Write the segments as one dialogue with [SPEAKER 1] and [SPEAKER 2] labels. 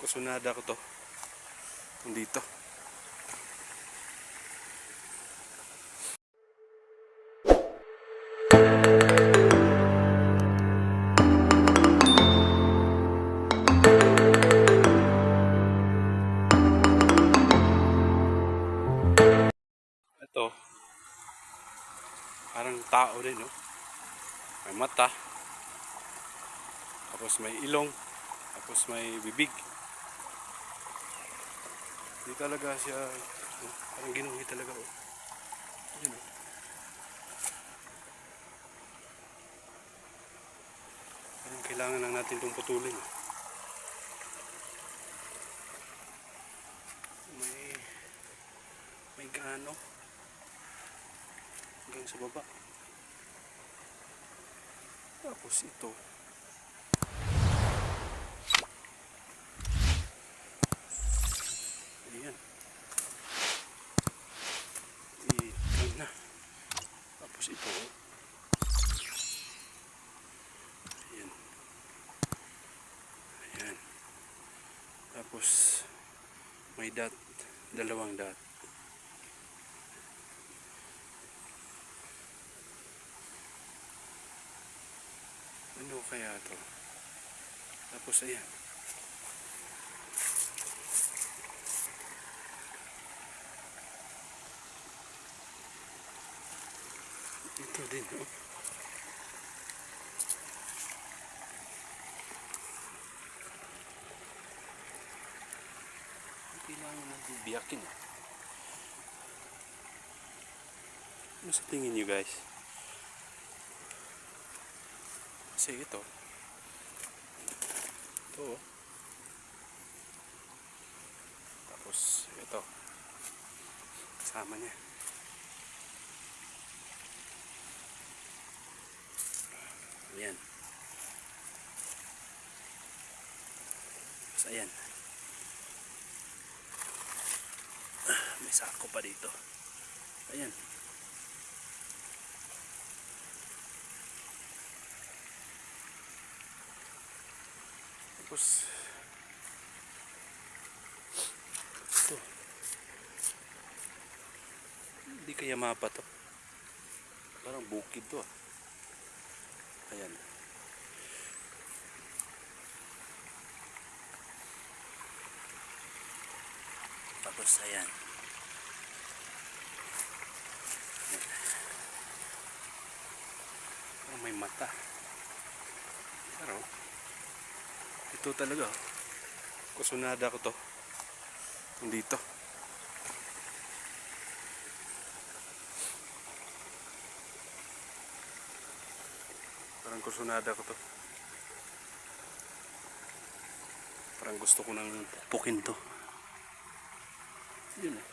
[SPEAKER 1] Kusunada ko to. Dito. Ito. Parang tao din, no? May mata. Tapos may ilong. Tapos may bibig. Hindi talaga siya, oh, parang ginuhi talaga. Oh. Yun, oh. Parang kailangan lang natin itong putulin. oh. May, may gaano. Hanggang sa baba. Tapos ito. Ayan. Ito na. Tapos ito. Ayan. Ayan. Tapos may dot. Dalawang dot. Ano kaya to? Tapos ayan. Ito din, oh. Kailangan natin biyakin. ah. Ano sa tingin nyo guys? Kasi ito. Ito. oh. Tapos ito. Kasama niya. Ayan. Tapos ayan. Ah, May sako pa dito. Ayan. Tapos ito. Hindi kaya mapa. Parang bukid to ah. Ayan. Tapos ayan. Parang may mata. Pero ito talaga. oh. Kusunada ko to. Dito. Parang kusunada ko to. Parang gusto ko nang pukin to. Yun eh.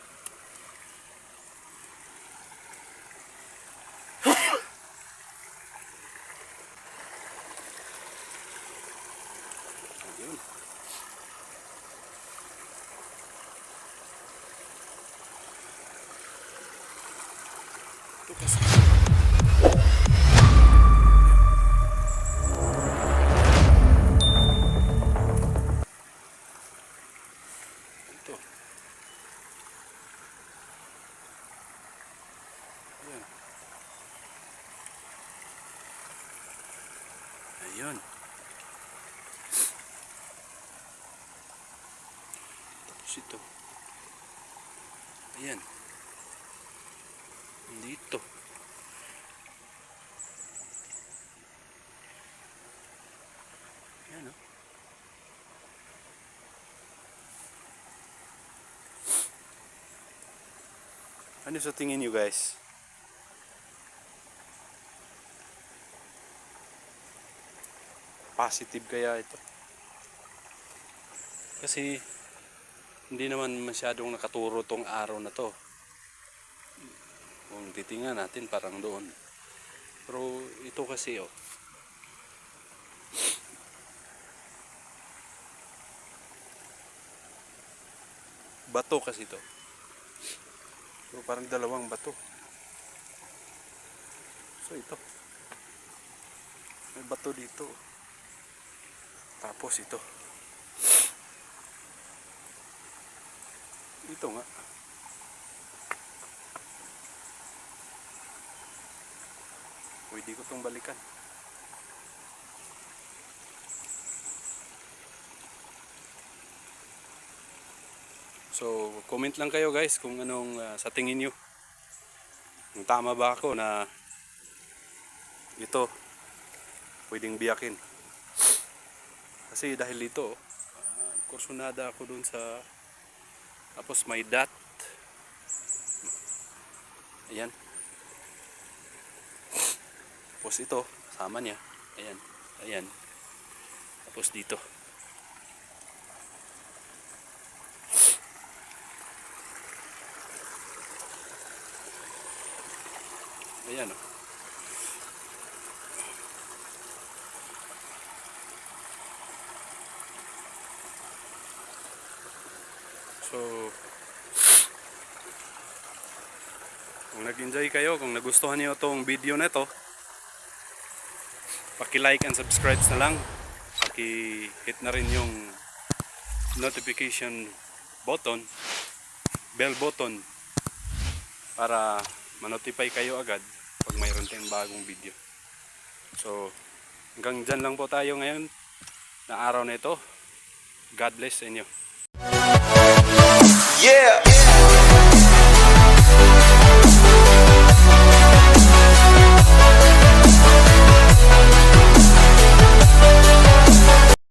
[SPEAKER 1] Ito Ayun. Tapos ito. Ayan. Dito. Ayan o. Ano sa tingin nyo guys? Positive kaya ito? Kasi hindi naman masyadong nakaturo tong araw na to. Kung titingnan natin parang doon. Pero ito kasi oh. Bato kasi to. So, parang dalawang bato. So ito. May bato dito. Tapos ito. Dito nga. Pwede ko tong balikan. So, comment lang kayo guys kung anong ah, sa tingin nyo. Kung tama ba ako na ito pwedeng biyakin. Kasi dahil dito, uh, kursunada ako dun sa tapos may dot. Ayan. Tapos ito, sama niya. Ayan. Ayan. Tapos dito. Ayan oh. So, kung nag-enjoy kayo, kung nagustuhan niyo itong video na ito, paki-like and subscribe na lang. Paki-hit na rin yung notification button, bell button, para manotify kayo agad pag mayroon tayong bagong video. So, hanggang dyan lang po tayo ngayon na araw na ito. God bless sa inyo.